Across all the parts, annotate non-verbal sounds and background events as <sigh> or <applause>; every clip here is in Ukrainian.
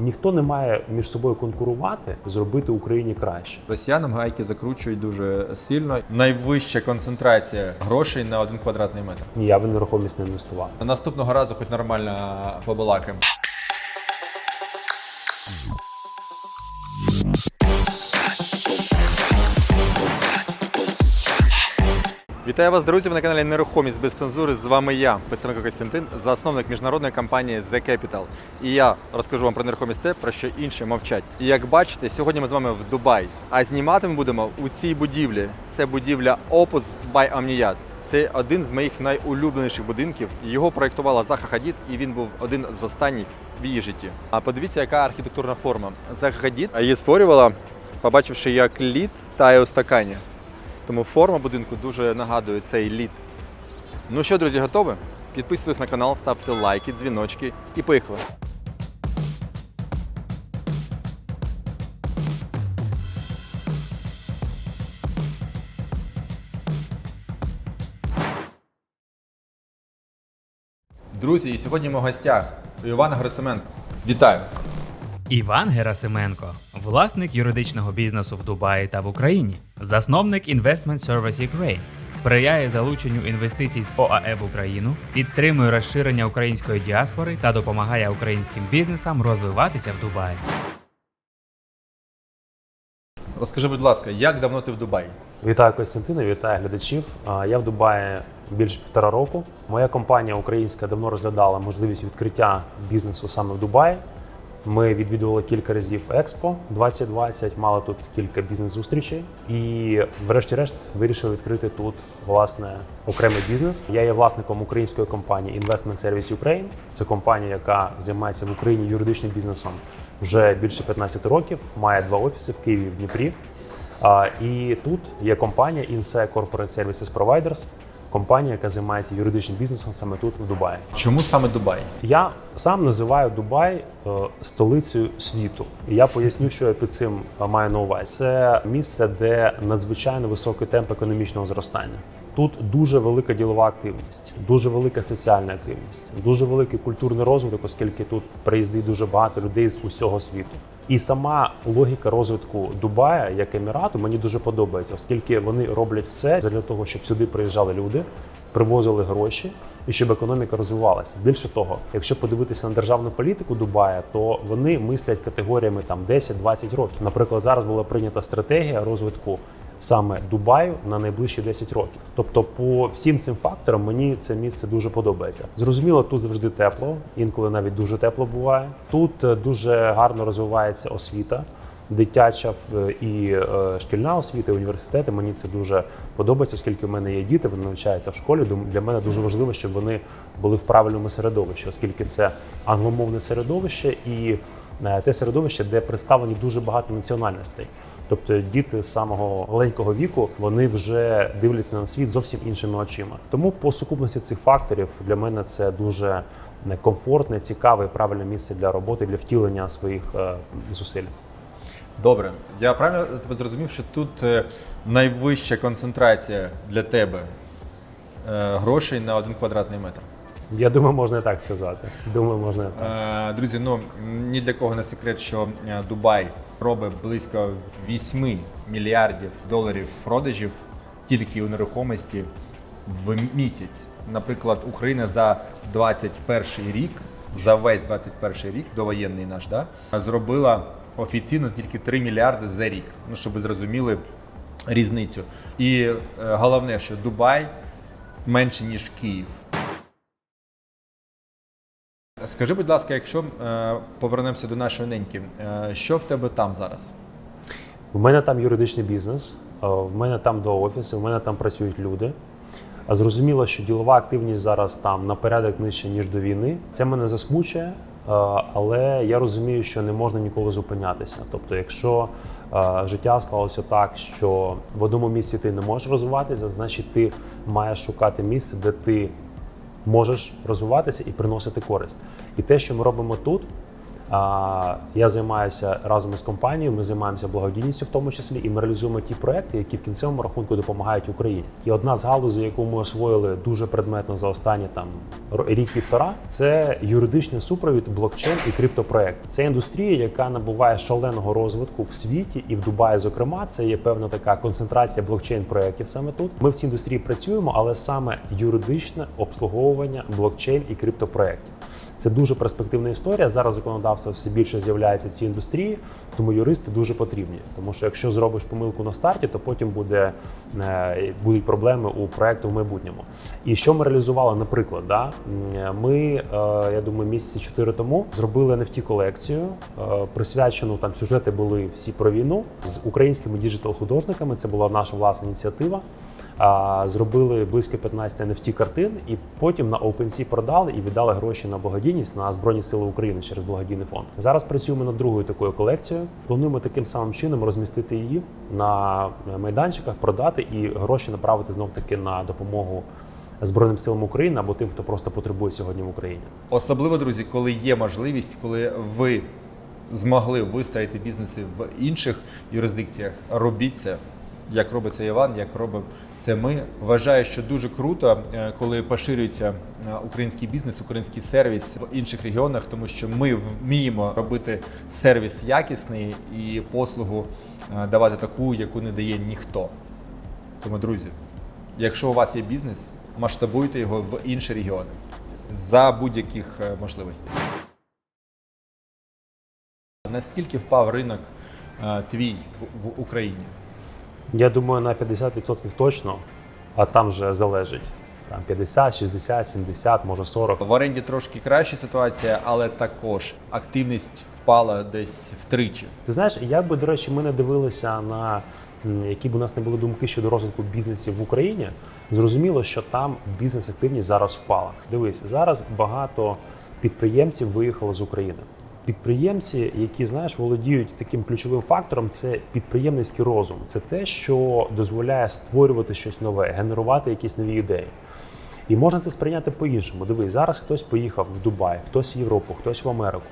Ніхто не має між собою конкурувати, зробити Україні краще. Росіянам гайки закручують дуже сильно. Найвища концентрація грошей на один квадратний метр. Ні, я в нерухомість не інвестував. Наступного разу хоч нормально побалакаємо. Вітаю вас, друзі! Ви на каналі Нерухомість без цензури. З вами я, Писаренко Костянтин, засновник міжнародної компанії The Capital. І я розкажу вам про нерухомість те, про що інші мовчать. І як бачите, сьогодні ми з вами в Дубай. А знімати ми будемо у цій будівлі. Це будівля Opus by Omniat. Це один з моїх найулюбленіших будинків. Його проєктувала Заха Хадід, і він був один з останніх в її житті. А подивіться, яка архітектурна форма. Заха Хадід її створювала, побачивши, як лід тає у стакані. Тому форма будинку дуже нагадує цей лід. Ну що, друзі, готові? Підписуйтесь на канал, ставте лайки, дзвіночки і поїхали. Друзі, і сьогодні ми в гостях у Івана Грисименка. Вітаю! Іван Герасименко, власник юридичного бізнесу в Дубаї та в Україні, засновник Investment Service Ukraine, сприяє залученню інвестицій з ОАЕ в Україну, підтримує розширення української діаспори та допомагає українським бізнесам розвиватися в Дубаї. Розкажи, будь ласка, як давно ти в Дубаї? Вітаю Костянтина, вітаю глядачів. Я в Дубаї більше півтора року. Моя компанія українська давно розглядала можливість відкриття бізнесу саме в Дубаї. Ми відвідували кілька разів Експо 2020, мали тут кілька бізнес-зустрічей. І, врешті-решт, вирішили відкрити тут власне окремий бізнес. Я є власником української компанії Investment Service Ukraine. Це компанія, яка займається в Україні юридичним бізнесом вже більше 15 років, має два офіси в Києві і в Дніпрі. І тут є компанія INSE Corporate Services Providers, компанія, яка займається юридичним бізнесом саме тут, в Дубаї. Чому саме Дубай? Я сам називаю Дубай е, столицею світу. І я поясню, що я під цим е, маю на увазі. Це місце, де надзвичайно високий темп економічного зростання. Тут дуже велика ділова активність, дуже велика соціальна активність, дуже великий культурний розвиток, оскільки тут приїздить дуже багато людей з усього світу. І сама логіка розвитку Дубая як емірату мені дуже подобається, оскільки вони роблять все для того, щоб сюди приїжджали люди, привозили гроші і щоб економіка розвивалася. Більше того, якщо подивитися на державну політику Дубая, то вони мислять категоріями там 10-20 років. Наприклад, зараз була прийнята стратегія розвитку саме Дубаю на найближчі 10 років. Тобто, по всім цим факторам мені це місце дуже подобається. Зрозуміло, тут завжди тепло, інколи навіть дуже тепло буває. Тут е, дуже гарно розвивається освіта. Дитяча е, і е, шкільна освіта, і університети. Мені це дуже подобається, оскільки в мене є діти, вони навчаються в школі. Для мене дуже важливо, щоб вони були в правильному середовищі, оскільки це англомовне середовище і те середовище, де представлені дуже багато національностей. Тобто діти з самого маленького віку вони вже дивляться на світ зовсім іншими очима. Тому по сукупності цих факторів для мене це дуже комфортне, цікаве і правильне місце для роботи, для втілення своїх е, зусиль. Добре, я правильно тебе зрозумів, що тут е, найвища концентрація для тебе е, грошей на один квадратний метр. Я думаю, можна так сказати. Думаю, можна так. Е, Друзі, ну ні для кого не секрет, що е, Дубай робить близько 8 мільярдів доларів продажів тільки у нерухомості в місяць. Наприклад, Україна за 21 рік, за весь 21 рік, довоєнний наш, да, зробила офіційно тільки 3 мільярди за рік. Ну, щоб ви зрозуміли різницю. І е, головне, що Дубай менше, ніж Київ. Скажи, будь ласка, якщо е, повернемося до нашої неньки, е, що в тебе там зараз? У мене там юридичний бізнес, е, в мене там два офіси, в мене там працюють люди. Зрозуміло, що ділова активність зараз там на порядок нижче, ніж до війни. Це мене засмучує, але я розумію, що не можна ніколи зупинятися. Тобто, якщо життя склалося так, що в одному місці ти не можеш розвиватися, значить ти маєш шукати місце, де ти можеш розвиватися і приносити користь. І те, що ми робимо тут, Я займаюся разом із компанією. Ми займаємося благодійністю, в тому числі, і ми реалізуємо ті проекти, які в кінцевому рахунку допомагають Україні. І одна з галузей, яку ми освоїли дуже предметно за останні там рік-півтора, це юридичний супровід, блокчейн і криптопроект. Це індустрія, яка набуває шаленого розвитку в світі і в Дубаї. Зокрема, це є певна така концентрація блокчейн проєктів саме тут. Ми в цій індустрії працюємо, але саме юридичне обслуговування блокчейн і криптопроєктів. Це дуже перспективна історія. Зараз законодавство все більше з'являється в цій індустрії, тому юристи дуже потрібні. Тому що якщо зробиш помилку на старті, то потім буде, е, будуть проблеми у проекту в майбутньому. І що ми реалізували, наприклад, да? Ми, е, я думаю, місяці чотири тому зробили NFT колекцію, е, присвячену там сюжети були всі про війну з українськими діджитал-художниками. Це була наша власна ініціатива. Зробили близько 15 NFT картин, і потім на OpenSea продали і віддали гроші на благодійність на Збройні Сили України через благодійний фонд. Зараз працюємо над другою такою колекцією. Плануємо таким самим чином розмістити її на майданчиках, продати і гроші направити знов таки на допомогу Збройним силам України або тим, хто просто потребує сьогодні в Україні. Особливо, друзі, коли є можливість, коли ви змогли виставити бізнеси в інших юрисдикціях, робіть це. Як робить це Іван, як робимо це ми. Вважаю, що дуже круто, е, коли поширюється е, український бізнес, український сервіс в інших регіонах, тому що ми вміємо робити сервіс якісний і послугу е, давати таку, яку не дає ніхто. Тому, друзі, якщо у вас є бізнес, масштабуйте його в інші регіони за будь-яких можливостей. Наскільки впав ринок твій в Україні? Я думаю, на 50% точно, а там вже залежить. Там 50, 60, 70, може 40. В оренді трошки краща ситуація, але також активність впала десь втричі. Ти знаєш, як би, до речі, ми не дивилися на які б у нас не були думки щодо розвитку бізнесів в Україні, зрозуміло, що там бізнес-активність зараз впала. Дивись, зараз багато підприємців виїхало з України. Підприємці, які знаєш, володіють таким ключовим фактором, це підприємницький розум. Це те, що дозволяє створювати щось нове, генерувати якісь нові ідеї. І можна це сприйняти по-іншому. Дивись, зараз хтось поїхав в Дубай, хтось в Європу, хтось в Америку.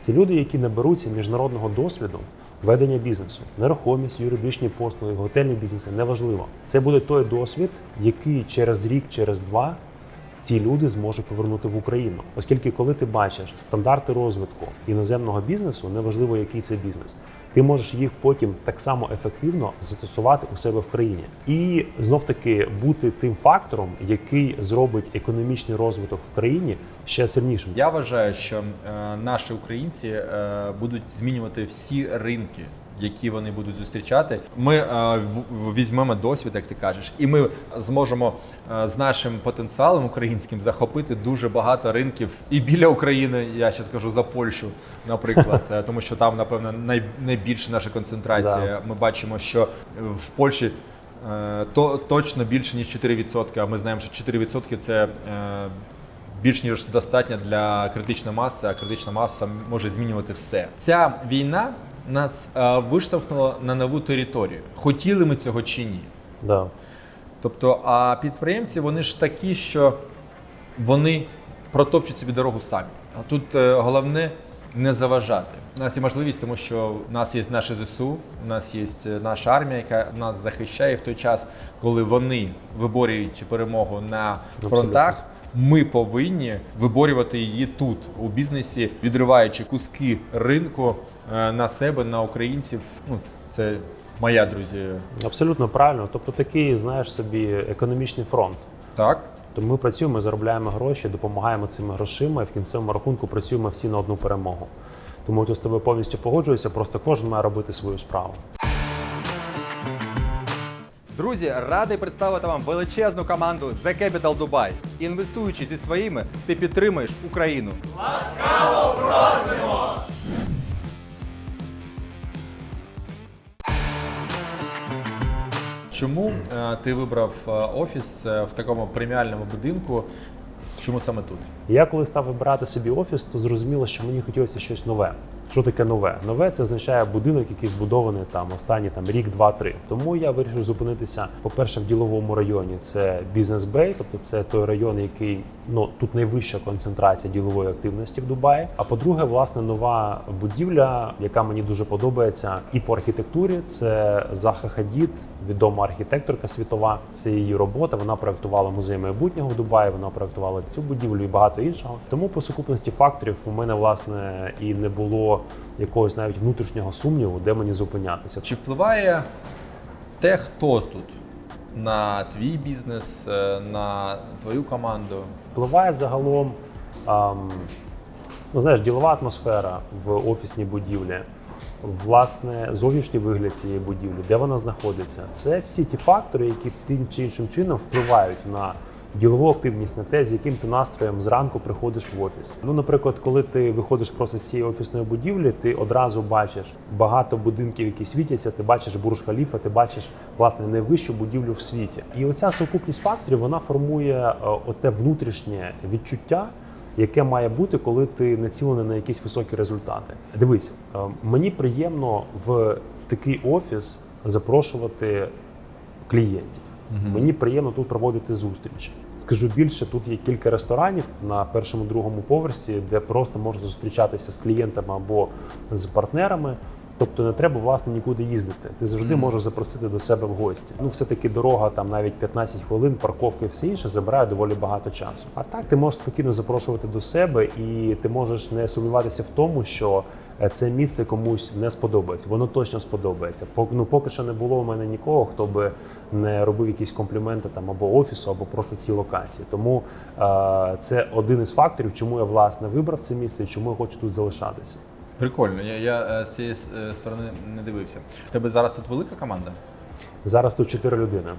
Це люди, які наберуться міжнародного досвіду ведення бізнесу, нерухомість, юридичні послуги, готельні бізнеси неважливо. Це буде той досвід, який через рік, через два ці люди зможуть повернути в Україну. Оскільки, коли ти бачиш стандарти розвитку іноземного бізнесу, неважливо який це бізнес, ти можеш їх потім так само ефективно застосувати у себе в країні, і знов таки бути тим фактором, який зробить економічний розвиток в країні ще сильнішим. Я вважаю, що е, наші українці е, будуть змінювати всі ринки. Які вони будуть зустрічати, ми е, візьмемо досвід, як ти кажеш, і ми зможемо е, з нашим потенціалом українським захопити дуже багато ринків і біля України. Я ще скажу за Польщу, наприклад, <laughs> е, тому що там, напевно, най, найбільша наша концентрація. Ми бачимо, що в Польщі е, то точно більше ніж 4%, А ми знаємо, що 4% це. більш ніж достатня для критичної маси, а критична маса може змінювати все. Ця війна нас е, виштовхнула на нову територію. Хотіли ми цього чи ні? Да. Тобто, а підприємці вони ж такі, що вони протопчуть собі дорогу самі. А тут е, головне не заважати. У нас є можливість, тому що у нас є наше ЗСУ, у нас є е, наша армія, яка нас захищає в той час, коли вони виборюють перемогу на фронтах. Ми повинні виборювати її тут, у бізнесі, відриваючи куски ринку на себе, на українців. Ну, це моя друзі. Абсолютно правильно. Тобто такий, знаєш собі, економічний фронт. Так. Тому ми працюємо, заробляємо гроші, допомагаємо цими грошима і в кінцевому рахунку працюємо всі на одну перемогу. Тому тут з тобою повністю погоджуюся, просто кожен має робити свою справу. Друзі, радий представити вам величезну команду The Capital Dubai. Інвестуючи зі своїми, ти підтримуєш Україну. Чому е, ти вибрав е, офіс е, в такому преміальному будинку? Чому саме тут? Я коли став вибирати собі офіс, то зрозуміло, що мені хотілося щось нове, Що таке нове? Нове це означає будинок, який збудований там останні там рік, два-три. Тому я вирішив зупинитися, по-перше, в діловому районі. Це бізнес бей, тобто це той район, який ну тут найвища концентрація ділової активності в Дубаї. А по-друге, власне, нова будівля, яка мені дуже подобається, і по архітектурі це Заха Хадід, відома архітекторка світова. Це її робота. Вона проектувала музей майбутнього в Дубаї. Вона проектувала цю будівлю і багато іншого. Тому по сукупності факторів у мене власне і не було якогось навіть внутрішнього сумніву, де мені зупинятися. Чи впливає те, хто тут на твій бізнес, е, на твою команду? Впливає загалом, ам, ну знаєш, ділова атмосфера в офісній будівлі, власне, зовнішній вигляд цієї будівлі, де вона знаходиться. Це всі ті фактори, які тим чи іншим чином впливають на ділову активність, на те, з яким ти настроєм зранку приходиш в офіс. Ну, наприклад, коли ти виходиш просто з цієї офісної будівлі, ти одразу бачиш багато будинків, які світяться. Ти бачиш бурж халіфа, ти бачиш власне найвищу будівлю в світі. І оця сукупність факторів вона формує е, оте внутрішнє відчуття. Яке має бути, коли ти націлений на якісь високі результати? Дивись, е, мені приємно в такий офіс запрошувати клієнтів. Мені приємно тут проводити зустрічі. Скажу більше, тут є кілька ресторанів на першому другому поверсі, де просто можна зустрічатися з клієнтами або з партнерами. Тобто не треба власне нікуди їздити. Ти завжди можеш запросити до себе в гості. Ну, все таки дорога там навіть 15 хвилин, парковка і все інше забирає доволі багато часу. А так ти можеш спокійно запрошувати до себе, і ти можеш не сумніватися в тому, що це місце комусь не сподобається. Воно точно сподобається. Ну поки що не було у мене нікого, хто би не робив якісь компліменти там або офісу, або просто цій локації. Тому е, це один із факторів, чому я власне вибрав це місце і чому я хочу тут залишатися. Прикольно, я, я е, з цієї е, сторони не дивився. В тебе зараз тут велика команда? Зараз тут чотири людини,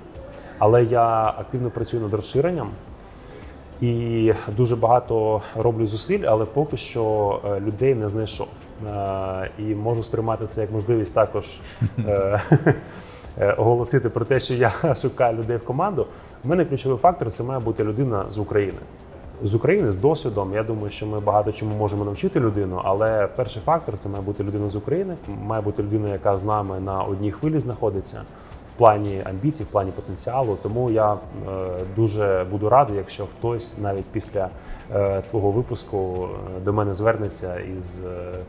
але я активно працюю над розширенням і дуже багато роблю зусиль, але поки що е, людей не знайшов. І можу сприймати це як можливість також е, <laughs> е, оголосити про те, що я <laughs> шукаю людей в команду. У мене ключовий фактор це має бути людина з України. З України з досвідом. Я думаю, що ми багато чому можемо навчити людину, але перший фактор це має бути людина з України, має бути людина, яка з нами на одній хвилі знаходиться плані амбіцій, в плані потенціалу. Тому я е, дуже буду радий, якщо хтось навіть після е, твого випуску е, до мене звернеться із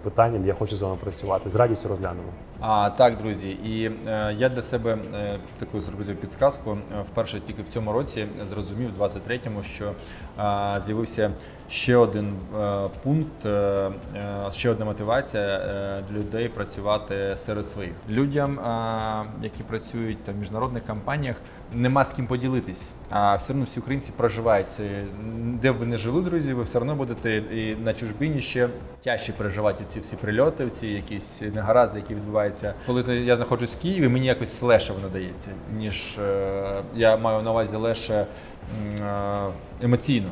питанням Я хочу з вами працювати. З радістю розглянемо. А, так, друзі, і я для себе таку зробив підсказку. Вперше тільки в цьому році зрозумів, в 23-му, що з'явився ще один пункт, ще одна мотивація для людей працювати серед своїх. Людям, які працюють там, в міжнародних компаніях, нема з ким поділитись. А все одно всі українці проживають. Де б ви не жили, друзі, ви все одно будете і на чужбині ще тяжче переживати ці всі прильоти, ці якісь негаразди, які відбуваються. Коли я знаходжусь в Києві, мені якось легше воно дається, ніж е, я маю на увазі легше е, емоційно.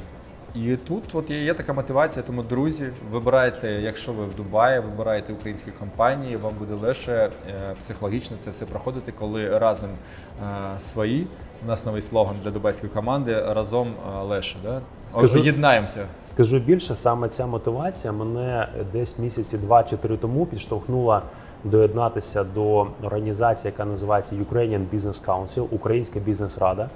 І тут от є, є така мотивація, тому друзі, вибирайте, якщо ви в Дубаї, вибирайте українські компанії, вам буде легше е, психологічно це все проходити, коли разом е, свої. У нас новий слоган для дубайської команди разом е, легше. Да? Скажу- Єднаємося. Скажу більше, саме ця мотивація мене десь місяці два чи три тому підштовхнула доєднатися до організації, яка називається Ukrainian Business Council, Українська бізнес-рада.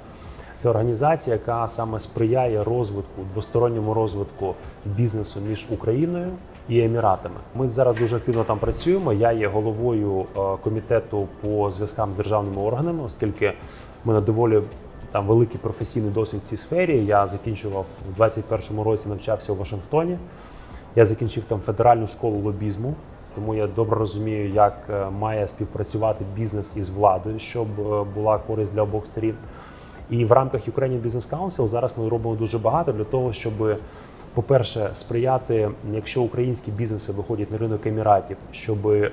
Це організація, яка саме сприяє розвитку, двосторонньому розвитку бізнесу між Україною і Еміратами. Ми зараз дуже активно там працюємо. Я є головою е, комітету по зв'язкам з державними органами, оскільки в мене доволі там великий професійний досвід в цій сфері. Я закінчував у 21-му році, навчався у Вашингтоні. Я закінчив там федеральну школу лобізму, тому я добре розумію, як е, має співпрацювати бізнес із владою, щоб е, була користь для обох сторін. І в рамках Ukrainian Business Council зараз ми робимо дуже багато для того, щоб, по-перше, сприяти, якщо українські бізнеси виходять на ринок еміратів, щоб е,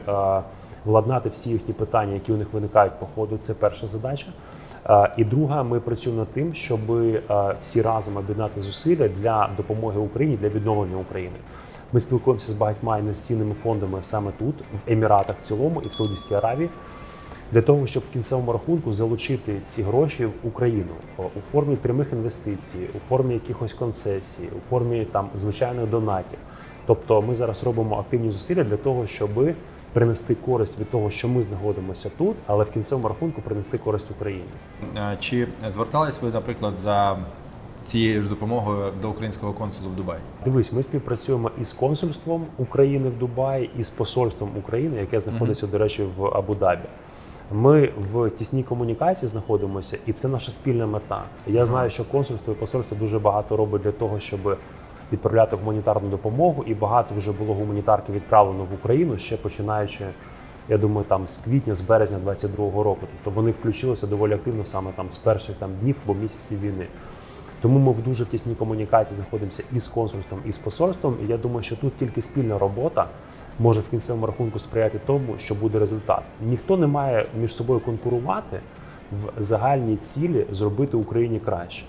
владнати всі їхні питання, які у них виникають по ходу. Це перша задача. Е, І друга, ми працюємо над тим, щоб е, всі разом об'єднати зусилля для допомоги Україні для відновлення України. Ми спілкуємося з багатьма інвестиційними фондами саме тут, в Еміратах в цілому і в Саудівській Аравії. Для того щоб в кінцевому рахунку залучити ці гроші в Україну у формі прямих інвестицій, у формі якихось концесій, у формі там звичайних донатів. Тобто ми зараз робимо активні зусилля для того, щоб принести користь від того, що ми знаходимося тут, але в кінцевому рахунку принести користь Україні. Е, Чи звертались ви, наприклад, за цією ж допомогою до українського консулу в Дубаї? Дивись, ми співпрацюємо із консульством України в Дубаї, і з посольством України, яке знаходиться, до речі, в Абу-Дабі. Ми в тісній комунікації знаходимося, і це наша спільна мета. Я знаю, що консульство і посольство дуже багато робить для того, щоб відправляти гуманітарну допомогу, і багато вже було гуманітарки відправлено в Україну ще починаючи. Я думаю, там з квітня, з березня 22-го року. Тобто вони включилися доволі активно саме там з перших там днів або місяців війни. Тому ми в дуже в тісній комунікації знаходимося і з консульством, і з посольством. І я думаю, що тут тільки спільна робота може в кінцевому рахунку сприяти тому, що буде результат. Ніхто не має між собою конкурувати в загальній цілі зробити Україні краще.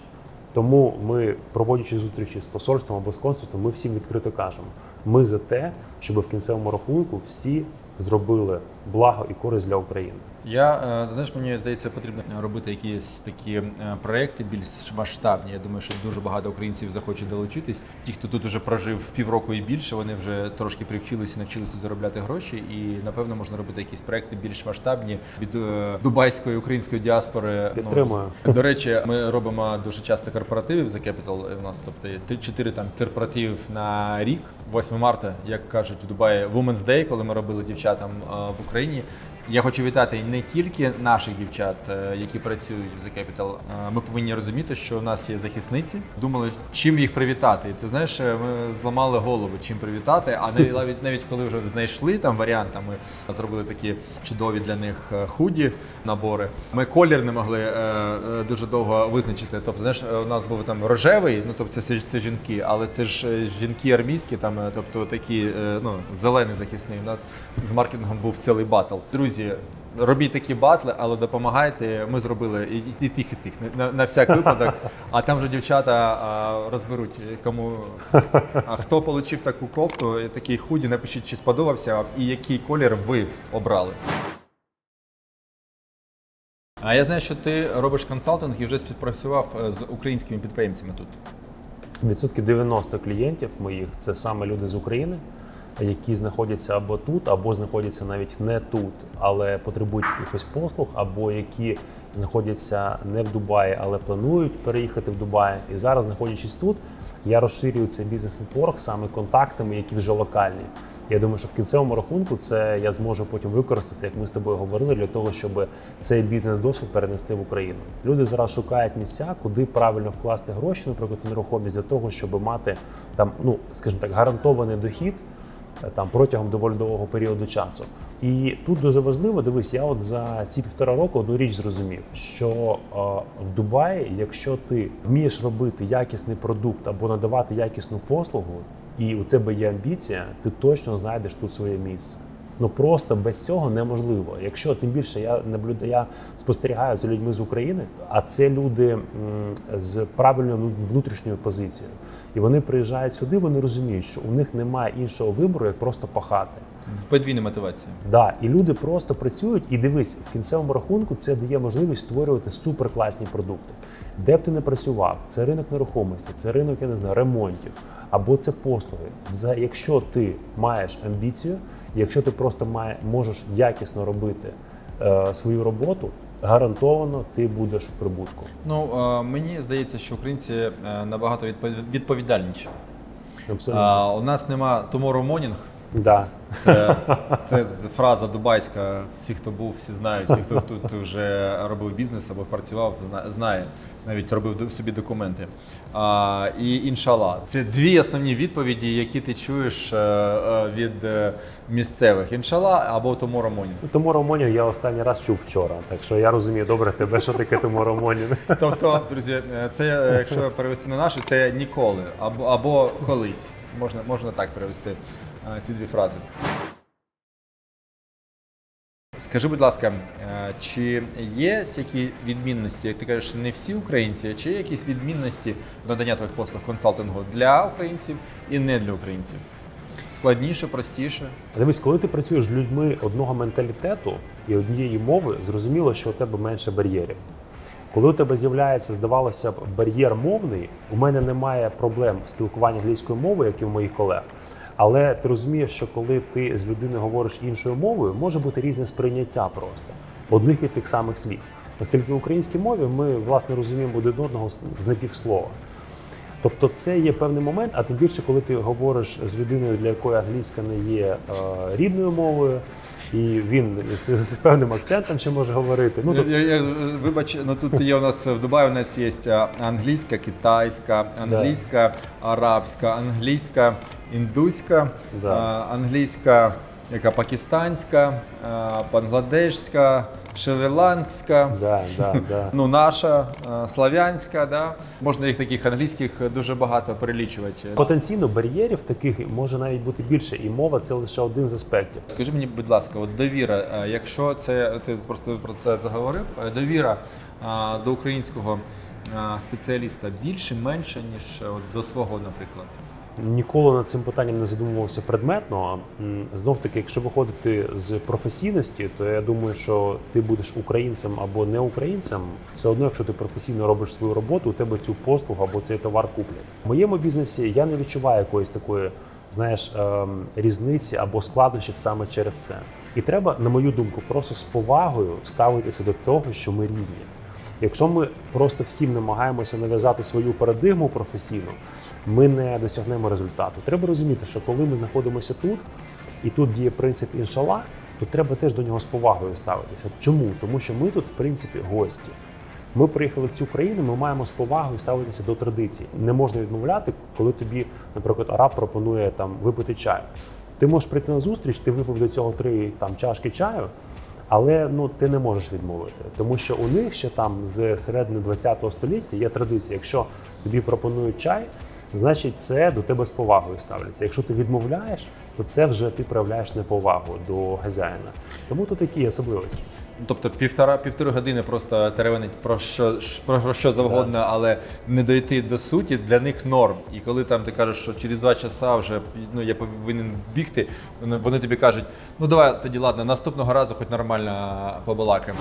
Тому ми, проводячи зустрічі з посольством або з консульством, ми всім відкрито кажемо: ми за те, щоб в кінцевому рахунку всі зробили благо і користь для України. Я е, знаєш, мені здається, потрібно робити якісь такі е, проекти більш масштабні. Я думаю, що дуже багато українців захочуть долучитись. Ті, хто тут вже прожив півроку і більше, вони вже трошки привчилися, навчилися тут заробляти гроші. І напевно можна робити якісь проекти більш масштабні від е, дубайської української діаспори. Ну, До речі, ми робимо дуже часто корпоративів за Capital. У нас тобто є 3-4 там корпоративів на рік. 8 марта, як кажуть у Дубаї, Women's Day, коли ми робили дівчатам в Україні. Я хочу вітати не тільки наших дівчат, е, які працюють в The Capital. Е, Ми повинні розуміти, що у нас є захисниці. Думали, чим їх привітати. І ти знаєш, е, ми зламали голову, чим привітати. А навіть навіть, коли вже знайшли там варіант, там ми зробили такі чудові для них худі набори. Ми колір не могли дуже довго визначити. Тобто, знаєш, у нас був там рожевий, ну тобто це, це жінки, але це ж жінки армійські, там, тобто такі, ну, зелений захисний. У нас з маркетингом був цілий батл. Друзі, робіть такі батли, але допомагайте. Ми зробили і, і, і тих, і тих на, на всяк випадок. <laughs> А там вже дівчата а, розберуть, кому а хто отримав таку кофту, такий худі, напишіть, чи сподобався, і який колір ви обрали. А я знаю, що ти робиш консалтинг і вже співпрацював е, з українськими підприємцями тут. Відсотки 90 клієнтів моїх це саме люди з України, які знаходяться або тут, або знаходяться навіть не тут, але потребують якихось послуг, або які знаходяться не в Дубаї, але планують переїхати в Дубай. І зараз, знаходячись тут, я розширюю цей бізнес-нетворк саме контактами, які вже локальні. Я думаю, що в кінцевому рахунку це я зможу потім використати, як ми з тобою говорили, для того, щоб цей бізнес-досвід перенести в Україну. Люди зараз шукають місця, куди правильно вкласти гроші, наприклад, в нерухомість для того, щоб мати там, ну скажімо так, гарантований дохід там протягом доволі довгого періоду часу. І тут дуже важливо, дивись, я от за ці півтора року одну річ зрозумів, що е, в Дубаї, якщо ти вмієш робити якісний продукт або надавати якісну послугу, і у тебе є амбіція, ти точно знайдеш тут своє місце. Ну просто без цього неможливо. Якщо тим більше я наблюдаю, я спостерігаю за людьми з України, а це люди з правильною ну, внутрішньою позицією, і вони приїжджають сюди, вони розуміють, що у них немає іншого вибору, як просто пахати. Подвійна мотивація. Да, і люди просто працюють, і дивись, в кінцевому рахунку це дає можливість створювати суперкласні продукти. Де б ти не працював, це ринок нерухомості, це ринок, я не знаю, ремонтів, або це послуги. Якщо ти маєш амбіцію, якщо ти просто має, можеш якісно робити е, свою роботу, гарантовано ти будеш в прибутку. Ну е, мені здається, що українці е, набагато відпов- відповідальніші. Абсолютно. Е, у нас нема tomorrow morning. Да. Це, це фраза дубайська. Всі, хто був, всі знають. Всі, хто тут вже робив бізнес або працював, зна- знає. Навіть робив собі документи. А, і іншала. Це дві основні відповіді, які ти чуєш е, е, від е, місцевих. Іншала або. Тому Ромонів я останній раз чув вчора, так що я розумію добре тебе, що таке тому Ромонів. Тобто, друзі, це якщо перевести на наше, це ніколи або, або колись. Можна, можна так перевести ці дві фрази. Скажи, будь ласка, е, чи є які відмінності, як ти кажеш, не всі українці, чи є якісь відмінності надання твоїх послуг консалтингу для українців і не для українців? Складніше, простіше? Дивись, коли ти працюєш з людьми одного менталітету і однієї мови, зрозуміло, що у тебе менше бар'єрів. Коли у тебе з'являється, здавалося б, бар'єр мовний, у мене немає проблем в спілкуванні англійською мовою, як і в моїх колег. Але ти розумієш, що коли ти з людиною говориш іншою мовою, може бути різне сприйняття просто одних і тих самих слів. Оскільки в українській мові ми власне розуміємо один одного з- напівслова. Тобто це є певний момент, а тим більше, коли ти говориш з людиною, для якої англійська не є е, рідною мовою, і він з, з певним акцентом ще може говорити. Ну, тобто, Я, я, вибач, ну тут є у нас в Дубаї. У нас є англійська, китайська, англійська, арабська, англійська, індуська, Да. англійська, яка пакистанська, бангладешська, шрі-ланкська. да, да, да. Ну, наша, а, славянська, да? можна їх таких англійських дуже багато перелічувати. Потенційно бар'єрів таких може навіть бути більше, і мова це лише один з аспектів. Скажи мені, будь ласка, от довіра, е, якщо це ти просто про це заговорив, е, довіра до українського спеціаліста більше, менше, ніж е, от, до свого, наприклад. Ніколи над цим питанням не задумувався предметно. Знов таки, якщо виходити з професійності, то я думаю, що ти будеш українцем або не українцем, все одно, якщо ти професійно робиш свою роботу, у тебе цю послугу або цей товар куплять. В моєму бізнесі я не відчуваю якоїсь такої, знаєш, ем, різниці або складнощів саме через це. І треба, на мою думку, просто з повагою ставитися до того, що ми різні. Якщо ми просто всім намагаємося нав'язати свою парадигму професійну, ми не досягнемо результату. Треба розуміти, що коли ми знаходимося тут, і тут діє принцип іншала, то треба теж до нього з повагою ставитися. Чому? Тому що ми тут, в принципі, гості. Ми приїхали в цю країну, ми маємо з повагою ставитися до традицій. Не можна відмовляти, коли тобі, наприклад, араб пропонує там випити чаю. Ти можеш прийти на зустріч, ти випив до цього три там чашки чаю, але ну ти не можеш відмовити, тому що у них ще там з середини 20 століття є традиція. Якщо тобі пропонують чай, значить це до тебе з повагою ставляться. Якщо ти відмовляєш, то це вже ти проявляєш неповагу до хазяїна. Тому тут такі особливості. Тобто півтора півтори години просто теревенить про що про, про що завгодно, але не дойти до суті для них норм. І коли там ти кажеш, що через два часа вже ну я повинен бігти, вони, вони тобі кажуть, ну давай тоді ладно, наступного разу хоч нормально побалакаємо.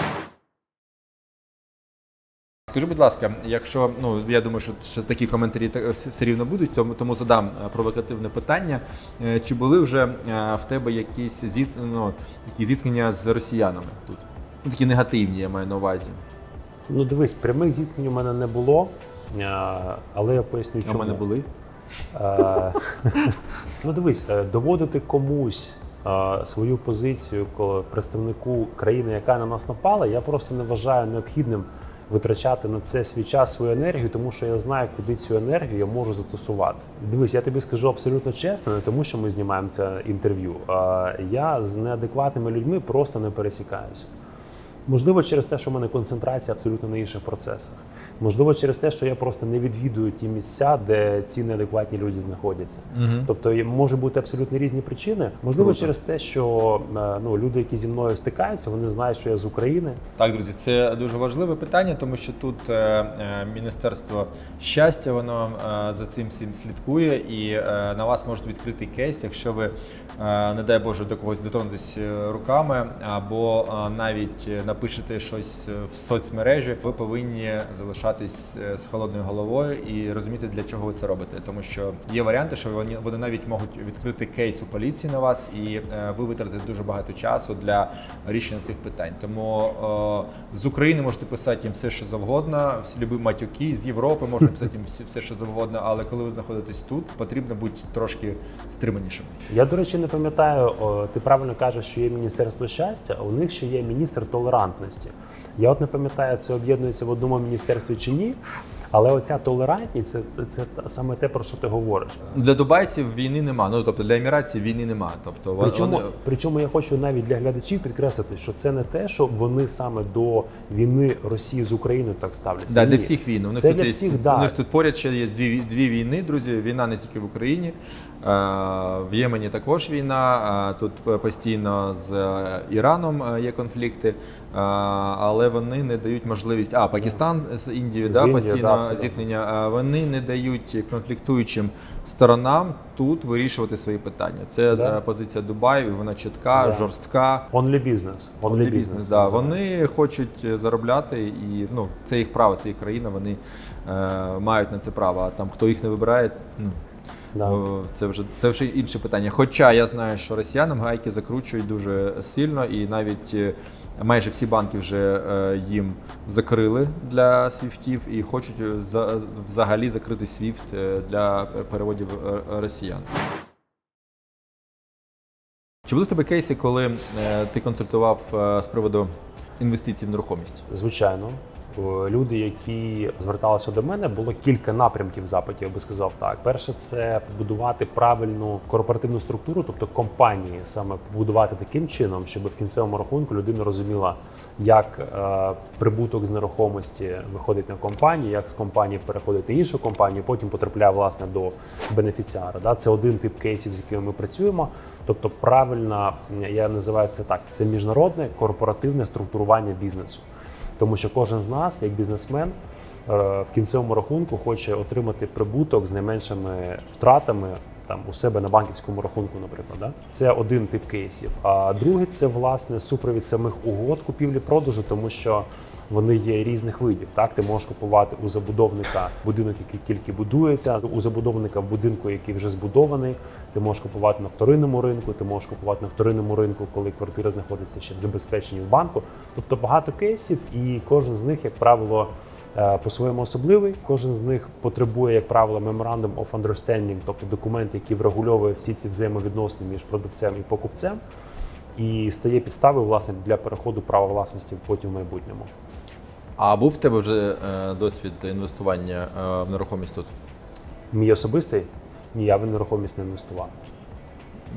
Скажи, будь ласка, якщо ну я думаю, що ще такі коментарі та- все рівно будуть, тому, тому задам е, провокативне питання. Е, Чи були вже е, в тебе якісь зіт, ну, такі зіткнення з росіянами тут? Ну, такі негативні, я маю на увазі. Ну дивись, прямих зіткнень у мене не було, але я поясню, А в мене були. <laughs> Ну дивись, доводити комусь свою позицію представнику країни, яка на нас напала, я просто не вважаю необхідним витрачати на це свій час, свою енергію, тому що я знаю, куди цю енергію я можу застосувати. Дивись, я тобі скажу абсолютно чесно, не тому що ми знімаємо це інтерв'ю. Я з неадекватними людьми просто не пересікаюся. Можливо, через те, що в мене концентрація абсолютно на інших процесах. Можливо, через те, що я просто не відвідую ті місця, де ці неадекватні люди знаходяться. Тобто є- може бути абсолютно різні причини. Можливо, Круто. через те, що е, ну, люди, які зі мною стикаються, вони знають, що я з України. Так, друзі, це дуже важливе питання, тому що тут е, е, Міністерство щастя, воно е, за цим всім слідкує, і е, на вас можуть відкрити кейс, якщо ви, е, не дай Боже, до когось дотронетесь е, руками, або е, навіть е, напишете щось е, в соцмережі, ви повинні залишатись е, з холодною головою і розуміти, для чого ви це робите. Тому що є варіанти, що вони, вони навіть можуть відкрити кейс у поліції на вас, і е, ви витратите дуже багато часу для рішення цих питань. Тому е, з України можете писати їм все, що завгодно, всі любі матюки, з Європи можна <laughs> писати їм всі- все, що завгодно. Але коли ви знаходитесь тут, потрібно бути трошки стриманішим. Я, до речі, не пам'ятаю, ти правильно кажеш, що є Міністерство щастя, а у них ще є міністр толерантності. Я от не пам'ятаю, це об'єднується в одному міністерстві чи ні. Але оця толерантність це, це, саме те, про що ти говориш. Для дубайців війни нема. Ну тобто для еміратців війни нема. Тобто Причому, вони- причому я хочу навіть для глядачів підкреслити, що це не те, що вони саме до війни Росії з Україною так ставляться. Да, для всіх війн. У них Це тут для є, всіх, да. у них тут поряд ще є дві, дві війни, друзі. Війна не тільки в Україні. Е, В Ємені також війна. е, Тут е, постійно з Іраном є конфлікти, але вони не дають можливість. А, Пакистан з Індією, да, постійно да, зіткнення. Е, Вони не дають конфліктуючим сторонам тут вирішувати свої питання. Це Да. е, позиція Дубаю, вона чітка, Да. жорстка. Only business. Only Only business. business, да. Вони хочуть заробляти, і ну це їх право, це їх країна. Вони е, мають на це право. А там хто їх не вибирає, ну Да. Це вже це вже інше питання. Хоча я знаю, що росіянам гайки закручують дуже сильно, і навіть е, майже всі банки вже е, їм закрили для свіфтів і хочуть е, за- взагалі закрити свіфт е, для переводів росіян. Чи були в тебе кейси, коли ти консультував з приводу інвестицій в нерухомість? Звичайно, люди, які зверталися до мене, було кілька напрямків запитів, я би сказав так. Перше, це побудувати правильну корпоративну структуру, тобто компанії, саме побудувати таким чином, щоб в кінцевому рахунку людина розуміла, як е, прибуток з нерухомості виходить на компанію, як з компанії переходить на іншу компанію, потім потрапляє власне до бенефіціара. Це один тип кейсів, з якими ми працюємо. Тобто, правильна, я називаю це так: це міжнародне корпоративне структурування бізнесу. Тому що кожен з нас, як бізнесмен, е, в кінцевому рахунку хоче отримати прибуток з найменшими втратами там у себе на банківському рахунку, наприклад. Да? Це один тип кейсів. А другий це власне супровід самих угод купівлі-продажу, тому що вони є різних видів. Так, ти можеш купувати у забудовника будинок, який тільки будується, у забудовника в будинку, який вже збудований. Ти можеш купувати на вторинному ринку, ти можеш купувати на вторинному ринку, коли квартира знаходиться ще в забезпеченні в банку. Тобто багато кейсів, і кожен з них, як правило, е, по-своєму особливий. Кожен з них потребує, як правило, Memorandum of Understanding, тобто документ, який врегульовує всі ці взаємовідносини між продавцем і покупцем, і стає підставою власне для переходу права власності потім в майбутньому. А був в тебе вже е, досвід інвестування е, в нерухомість тут? Мій особистий ні, я в нерухомість не інвестував.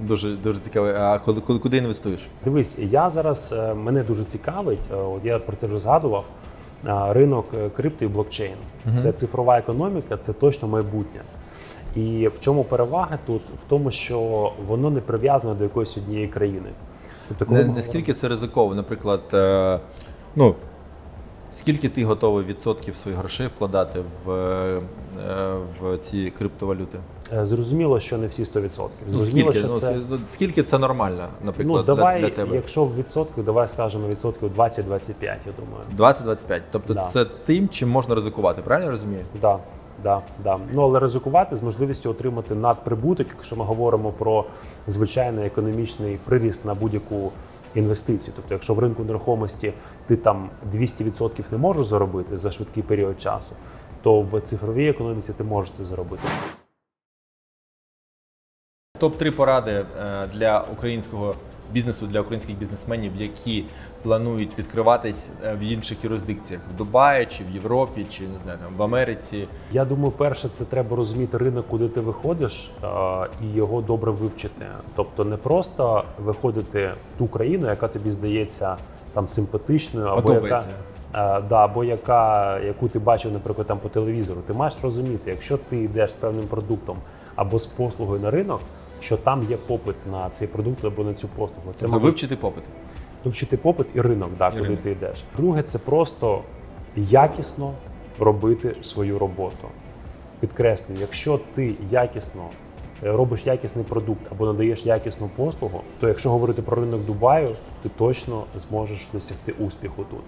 Дуже дуже цікаво. А коли, коли куди інвестуєш? Дивись, я зараз е, мене дуже цікавить. От я про це вже згадував. Ринок крипто і блокчейн. Це цифрова економіка, це точно майбутнє. І в чому перевага тут? В тому, що воно не прив'язано до якоїсь однієї країни. Тобто, коли Не, ми наскільки це ризиково? Наприклад, ну скільки ти готовий відсотків своїх грошей вкладати в, е, в ці криптовалюти? е, зрозуміло, що не всі 100%. Ну, Зрозуміло, скільки, що ну, це ну, скільки це нормально, наприклад, ну давай, для, для тебе? якщо в відсотку, давай скажемо відсотків 20-25, я думаю. 20-25. Тобто Да. це тим, чим можна ризикувати, правильно я розумію? Да, да, да. Ну але ризикувати з можливістю отримати надприбуток, якщо ми говоримо про звичайний економічний приріст на будь-яку інвестицію. Тобто, якщо в ринку нерухомості ти там 200% не можеш заробити за швидкий період часу, то в цифровій економіці ти можеш це заробити. Топ-3 поради е, для українського бізнесу, для українських бізнесменів, які планують відкриватись е, в інших юрисдикціях в Дубаї чи в Європі, чи не знаю, там в Америці. Я думаю, перше, це треба розуміти ринок, куди ти виходиш, і його добре вивчити. Тобто не просто виходити в ту країну, яка тобі здається там симпатичною, або яка, Подобається. е, да, або яка, яку ти бачив, наприклад, там по телевізору. Ти маєш розуміти, якщо ти йдеш з певним продуктом або з послугою на ринок, що там є попит на цей продукт або на цю послугу. Це Тобто вивчити попит. вивчити попит і ринок, да, куди ринок. ти йдеш. Друге, це просто якісно робити свою роботу. Підкреслюю, якщо ти якісно е, робиш якісний продукт або надаєш якісну послугу, то якщо говорити про ринок Дубаю, ти точно зможеш досягти успіху тут.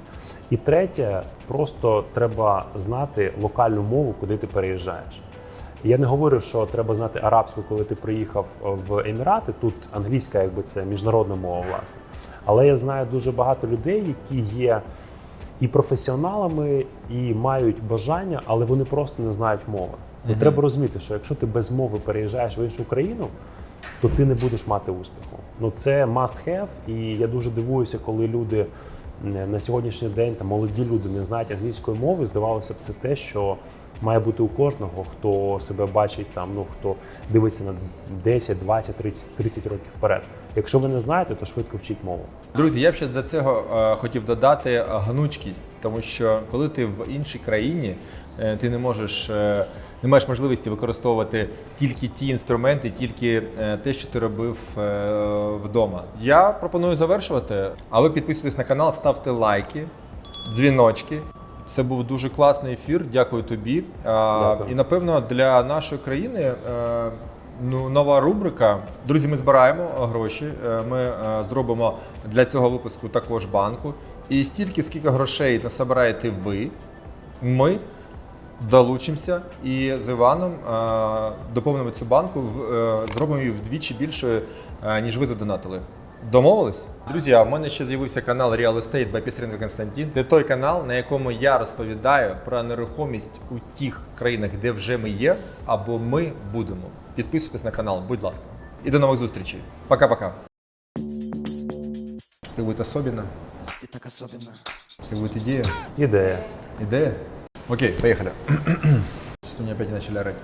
І третє, просто треба знати локальну мову, куди ти переїжджаєш. Я не говорю, що треба знати арабську, коли ти приїхав в Емірати. Тут англійська, якби це міжнародна мова, власне. Але я знаю дуже багато людей, які є і професіоналами, і мають бажання, але вони просто не знають мови. І треба розуміти, що якщо ти без мови переїжджаєш в іншу країну, то ти не будеш мати успіху. Ну це must have, і я дуже дивуюся, коли люди на сьогоднішній день там молоді люди не знають англійської мови. Здавалося б, це те, що має бути у кожного, хто себе бачить там, ну хто дивиться на 10, 20, 30, 30 років вперед. Якщо ви не знаєте, то швидко вчіть мову. Друзі, я б ще до цього е, хотів додати е, гнучкість, тому що коли ти в іншій країні, е, ти не можеш. е, не маєш можливості використовувати тільки ті інструменти, тільки е, те, що ти робив е, вдома. Я пропоную завершувати. А ви підписуйтесь на канал, ставте лайки, дзвіночки. Це був дуже класний ефір. Дякую тобі. Дякую. І напевно для нашої країни. е, Ну, нова рубрика. Друзі, ми збираємо гроші. Е, Ми е, зробимо для цього випуску також банку. І стільки, скільки грошей насобираєте ви, ми долучимося і з Іваном доповнимо цю банку, зробимо її вдвічі більшою, е, ніж ви задонатили. Домовились? Друзі, а в мене ще з'явився канал Real Estate by Пісаренко Константин. Це той канал, на якому я розповідаю про нерухомість у тих країнах, де вже ми є, або ми будемо. Підписуйтесь на канал, будь ласка. І до нових зустрічей. Пока-пока. Це буде особливо. Ты так особенно. Це буде ідея. Ідея. Идея? Окей, поехали. Сейчас меня опять начали орать.